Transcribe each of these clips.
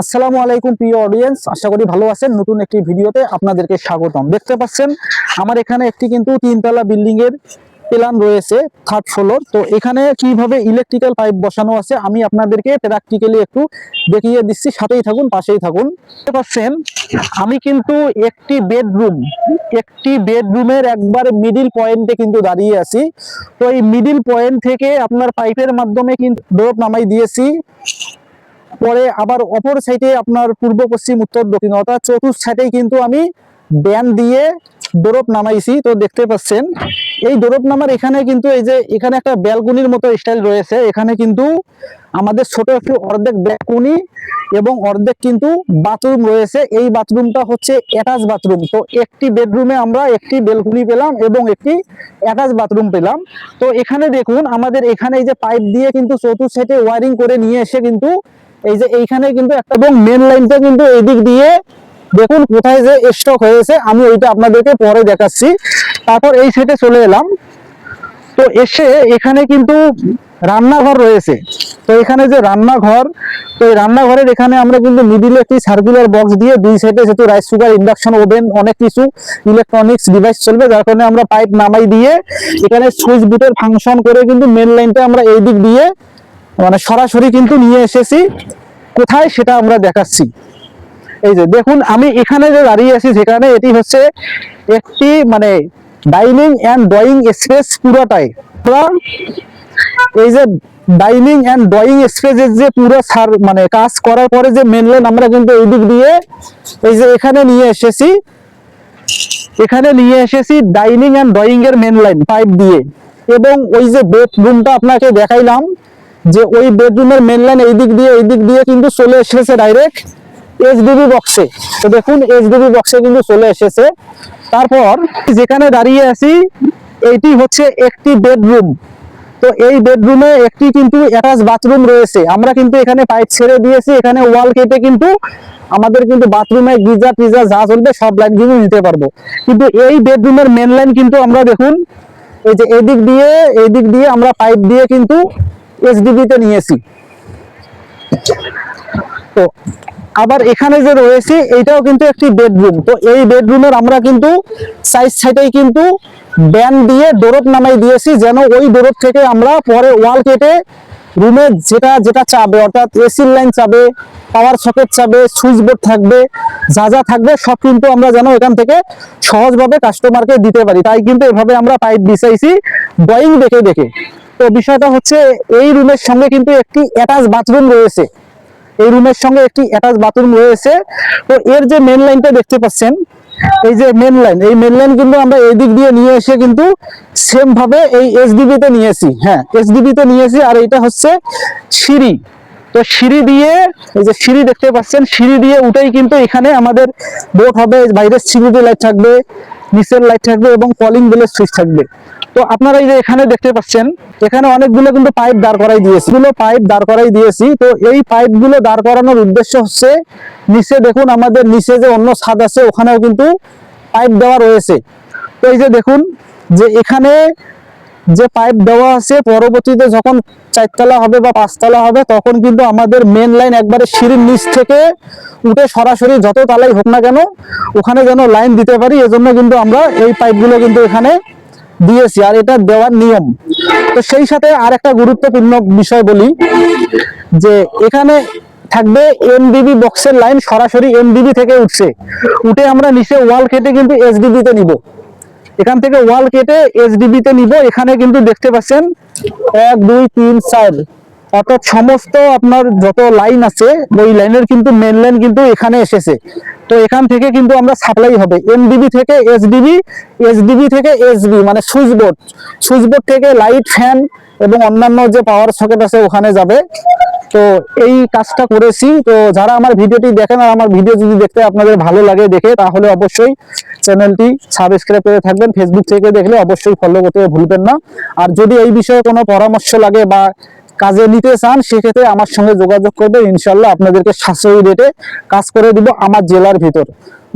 আসসালামু আলাইকুম প্রিয় অডিয়েন্স আশা করি ভালো আছেন। নতুন একটি ভিডিওতে আপনাদেরকে স্বাগতম। দেখতে পাচ্ছেন, আমার এখানে একটি কিন্তু তিনতলা বিল্ডিং এর প্ল্যান রয়েছে থার্ড ফ্লোর তো এখানে কীভাবে ইলেকট্রিক্যাল পাইপ বসানো আছে, আমি আপনাদেরকে প্র্যাকটিক্যালি একটু দেখিয়ে দিচ্ছি। সাথেই থাকুন, পাশেই থাকুন। দেখতে পাচ্ছেন, আমি কিন্তু একটি বেডরুম একটি বেডরুমের একবার মিডিল পয়েন্টে কিন্তু দাঁড়িয়ে আছি। তো এই মিডিল পয়েন্ট থেকে আপনার পাইপের মাধ্যমে কিন্তু ডোপ নামাই দিয়েছি। পরে আবার অপর সাইডে আপনার পূর্ব, পশ্চিম, উত্তর, দক্ষিণ, অর্থাৎ চতুর্থ সাইডে কিন্তু আমি ব্যান দিয়ে ডোরপ নামাইছি। তো দেখতে পাচ্ছেন, এই ডোরপ নামার এখানে কিন্তু এই যে এখানে একটা ব্যালকনির মতো স্টাইল রয়েছে। এখানে কিন্তু আমাদের ছোট একটি অর্ধেক ব্যালকনি এবং অর্ধেক কিন্তু বাথরুম রয়েছে। এই বাথরুমটা হচ্ছে অ্যাটাচ বাথরুম তো একটি বেডরুমে আমরা একটি বেলকুনি পেলাম এবং একটি অ্যাটাচ বাথরুম পেলাম। তো এখানে দেখুন, আমাদের এখানে এই যে পাইপ দিয়ে কিন্তু চতুর্থ সাইডে ওয়ারিং করে নিয়ে এসে কিন্তু এই যে এইখানে কিন্তু একটা এবং মেন লাইনটা কিন্তু এদিক দিয়ে দেখুন কোথায় যে স্টক হয়েছে, আমি ওইটা আপনাদেরকে পরে দেখাচ্ছি। তারপর এই সেটে চলে এলাম। তো এসে এখানে কিন্তু রান্নাঘর রয়েছে। তো এখানে যে রান্নাঘর, তো এই রান্নাঘরের এখানে আমরা কিন্তু মিডিলে একটি সার্কুলার বক্স দিয়ে দুই সাইডে যেহেতু রাইস কুকার ইন্ডাকশন ওভেন অনেক কিছু ইলেকট্রনিক্স ডিভাইস চলবে, যার কারণে আমরা পাইপ নামাই দিয়ে এখানে সুইচ বুটের ফাংশন করে কিন্তু মেন লাইনটা আমরা এই দিক দিয়ে মানে সরাসরি কিন্তু নিয়ে এসেছি। কোথায় সেটা আমরা দেখাচ্ছি। এই যে দেখুন, আমি এখানে যে দাঁড়িয়ে আছি, যেখানে এটি হচ্ছে একটি মানে ডাইনিং অ্যান্ড ড্রয়িং স্পেস পুরোটাই। এই যে ডাইনিং অ্যান্ড ড্রয়িং স্পেসের যে পুরো সার মানে কাজ করার পরে যে মেন লাইন আমরা কিন্তু এই দিক দিয়ে এই যে এখানে নিয়ে এসেছি। এখানে নিয়ে এসেছি ডাইনিং অ্যান্ড ড্রয়িং এর মেন লাইন পাইপ দিয়ে। এবং ওই যে বেডরুমটা আপনাকে দেখাইলাম যে ওই বেডরুমের মেন লাইন এই দিক দিয়ে এই দিক দিয়ে কিন্তু চলে এসেছে ডাইরেক্ট এইচডিবি বক্সে তো দেখুন এইচডিবি বক্সে কিন্তু চলে এসেছে। তারপর যেখানে দাঁড়িয়ে আছি এইটি হচ্ছে একটি বেডরুম তো এই বেডরুমে একটি কিন্তু অ্যাটাচ বাথরুম রয়েছে। আমরা কিন্তু এখানে পাইপ ছেড়ে দিয়েছি। এখানে ওয়াল কেটে কিন্তু আমাদের কিন্তু বাথরুমে গিজার টিজার যা চলবে, সব লাইন কিন্তু নিতে পারব। কিন্তু এই বেডরুমের মেন লাইন কিন্তু আমরা দেখুন, এই যে এদিক দিয়ে এই দিক দিয়ে আমরা পাইপ দিয়ে কিন্তু এসডিবি তে নিয়েছি। তো আবার এখানে যে রয়েছে এইটাও কিন্তু একটি বেডরুম তো এই বেডরুমের আমরা কিন্তু সাইড সাইডেই কিন্তু ব্যান দিয়ে ডোরপ নামাই দিয়েছি, যেন ওই ডোরপ থেকে আমরা পরে ওয়াল কেটে রুমে যেটা যেটা চাবে, অর্থাৎ এসির লাইন চাবে পাওয়ার সকেট চাবে সুইচ বোর্ড থাকবে, যা যা থাকবে, সব কিন্তু আমরা যেন এখান থেকে সহজভাবে কাস্টমারকে দিতে পারি। তাই কিন্তু এভাবে আমরা পাইপ বিছাইছি ড্রয়িং দেখে দেখে। তো বিষয়টা হচ্ছে এই রুমের সঙ্গে কিন্তু একটি অ্যাটাচ বাথরুম রয়েছে। এই রুমের সঙ্গে একটি অ্যাটাচ বাথরুম রয়েছে। তো এর যে মেন লাইনটা দেখতে পাচ্ছেন, এই যে মেন লাইন এই মেন লাইন কিন্তু আমরা এই দিক দিয়ে নিয়ে এসে কিন্তু সেম ভাবে এই এসডিবি তে নিয়েছি। হ্যাঁ এসডিবি তে নিয়েছি আর এটা হচ্ছে সিঁড়ি। তো সিঁড়ি দিয়ে, এই যে সিঁড়ি দেখতে পাচ্ছেন, সিঁড়ি দিয়ে উঠেই কিন্তু এখানে আমাদের বোর্ড হবে, বাইরের সিকিউরিটি লাইট থাকবে। নিচের লাইট থাকবে এবং কলিং বেলের সুইচ থাকবে। তো আপনারা এই যে এখানে দেখতে পাচ্ছেন, এখানে অনেকগুলো কিন্তু পাইপ দাঁড় করাই দিয়েছি। গুলো পাইপ দাঁড় করাই দিয়েছি। তো এই পাইপগুলো দাঁড় করানোর উদ্দেশ্য হচ্ছে, নিচে দেখুন আমাদের নিচে যে অন্য ছাদ আছে, ওখানেও কিন্তু পাইপ দেওয়া রয়েছে। তো এই যে দেখুন, যে এখানে যে পাইপ দেওয়া আছে, পরবর্তীতে যখন চারতলা হবে বা পাঁচতলা হবে, তখন কিন্তু আমাদের মেন লাইন একবারে সিঁড়ির নিচ থেকে উঠে সরাসরি যত তালাই হোক না কেন, ওখানে যেন লাইন দিতে পারি। এজন্য কিন্তু আমরা এই পাইপগুলো কিন্তু এখানে দিয়েছি, আর এটা দেওয়ার নিয়ম। তো সেই সাথে আর একটা গুরুত্বপূর্ণ বিষয় বলি, যে এখানে থাকবে এমডিবি বক্সের লাইন সরাসরি এমডিবি থেকে উঠছে। উঠে আমরা নিচে ওয়াল কেটে কিন্তু এসডিবি তে নিব। এখান থেকে ওয়াল কেটে এইচডিবি তে নিব। এখানে কিন্তু দেখতে পাচ্ছেন, এক, দুই, তিন, চার। অর্থাৎ সমস্ত আপনার যত লাইন আছে, ওই লাইনের কিন্তু মেন লাইন কিন্তু এখানে এসেছে। তো এখান থেকে কিন্তু আমরা সাপ্লাই হবে। এমডিবি থেকে এসডিবি এসডিবি থেকে এসবি মানে সুইচ বোর্ড সুইচ বোর্ড থেকে লাইট ফ্যান এবং অন্যান্য যে পাওয়ার সকেট আছে, ওখানে যাবে। তো এই কাজটা করেছি। তো যারা আমার ভিডিওটি দেখেন আর আমার ভিডিও যদি দেখতে আপনাদের ভালো লাগে দেখে, তাহলে অবশ্যই চ্যানেলটি সাবস্ক্রাইব করে থাকবেন। ফেসবুক থেকে দেখলে অবশ্যই ফলো করতে ভুলবেন না। আর যদি এই বিষয়ে কোনো পরামর্শ লাগে বা কাজে নিতে চান, সেক্ষেত্রে আমার সঙ্গে যোগাযোগ করবে। ইনশাল্লাহ আপনাদেরকে সাশ্রয়ী রেটে কাজ করে দিব আমার জেলার ভিতর।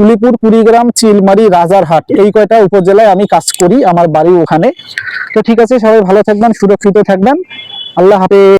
উলিপুর, কুড়িগ্রাম, চিলমারি, রাজারহাট এই কয়টা উপজেলায় আমি কাজ করি আমার বাড়ি ওখানে। তো ঠিক আছে, সবাই ভালো থাকবেন, সুরক্ষিত থাকবেন। আল্লাহ হাফেজ।